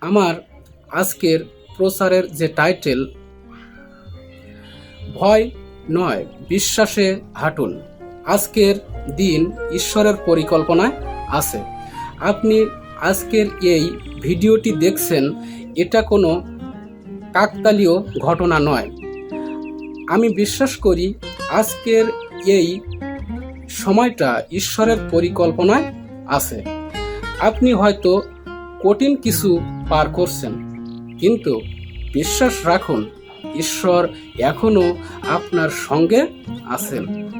আমার আজকের প্রচারের যে টাইটেল, ভয় নয়, বিশ্বাসে হাঁটুন। আজকের দিন ঈশ্বরের পরিকল্পনায় আছে। আপনি আজকের এই ভিডিওটি দেখছেন, এটা কোনো কাকতালীয় ঘটনা নয়। আমি বিশ্বাস করি আজকের এই সময়টা ঈশ্বরের পরিকল্পনায় আছে। আপনি হয়তো কঠিন কিছু পার করছেন। কিন্তু বিশ্বাস রাখুন, ঈশ্বর এখনও আপনার সঙ্গে আছেন।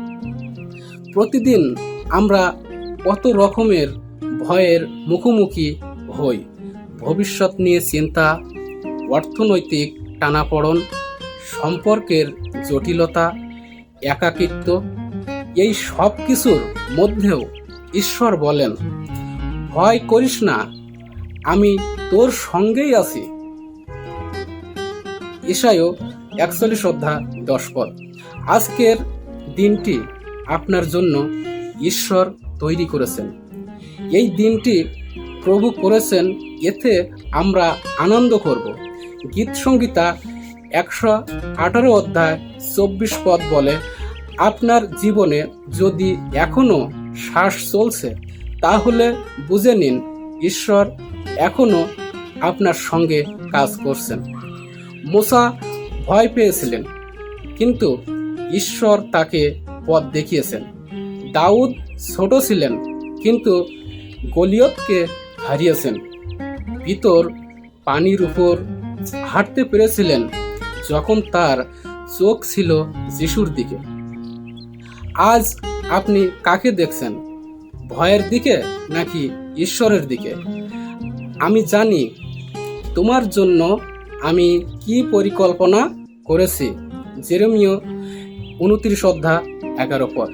প্রতিদিন আমরা কত রকমের ভয়ের মুখোমুখি হই। ভবিষ্যৎ নিয়ে চিন্তা, অর্থনৈতিক টানাপড়ন, সম্পর্কের জটিলতা, একাকিত্ব, এই সব কিছুর মধ্যেও ঈশ্বর বলেন, ভয় করিস না আমি তোর সঙ্গেই আছি। ঈশায়ও একচল্লিশ অধ্যা দশ পদ। আজকের দিনটি আপনার জন্য ঈশ্বর তৈরি করেছেন। এই দিনটি প্রভু করেছেন, এতে আমরা আনন্দ করব। গীত সংগীতা একশো আঠারো অধ্যায় চব্বিশ পদ বলে, আপনার জীবনে যদি এখনও শ্বাস চলছে, তাহলে বুঝে নিন, ঈশ্বর এখনও আপনার সঙ্গে কাজ করছেন। মোসা ভয় পেয়েছিলেন, কিন্তু ঈশ্বর তাকে পথ দেখিয়েছেন। দাউদ ছোট ছিলেন, কিন্তু গলিয়তকে হারিয়েছেন। ভিতর পানির উপর হাঁটতে পেরেছিলেন যখন তার চোখ ছিল যিশুর দিকে। আজ আপনি কাকে দেখছেন? ভয়ের দিকে নাকি ঈশ্বরের দিকে? আমি জানি তোমার জন্য আমি কি পরিকল্পনা করেছি। জেরেমিও উনত্রিশ অধ্যা এগারো পর।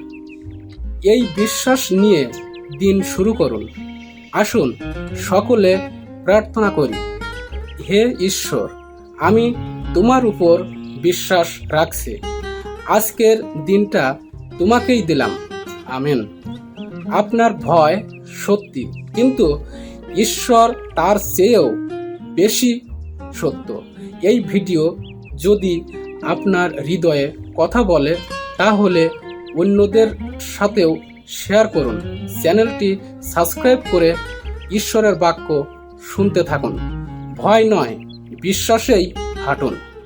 এই বিশ্বাস নিয়ে দিন শুরু করুন। আসুন সকলে প্রার্থনা করি, হে ঈশ্বর, আমি তোমার উপর বিশ্বাস রাখছি। আজকের দিনটা তোমাকেই দিলাম। আমেন। আপনার ভয় সত্যি। কিন্তু ঈশ্বর তার চেয়েও বেশি সত্য। এই ভিডিও যদি আপনার হৃদয়ে কথা বলে, তাহলে অন্যদের সাথেও শেয়ার করুন। চ্যানেলটি সাবস্ক্রাইব করে ঈশ্বরের বাক্য শুনতে থাকুন। ভয় নয়, বিশ্বাসেই হাঁটুন।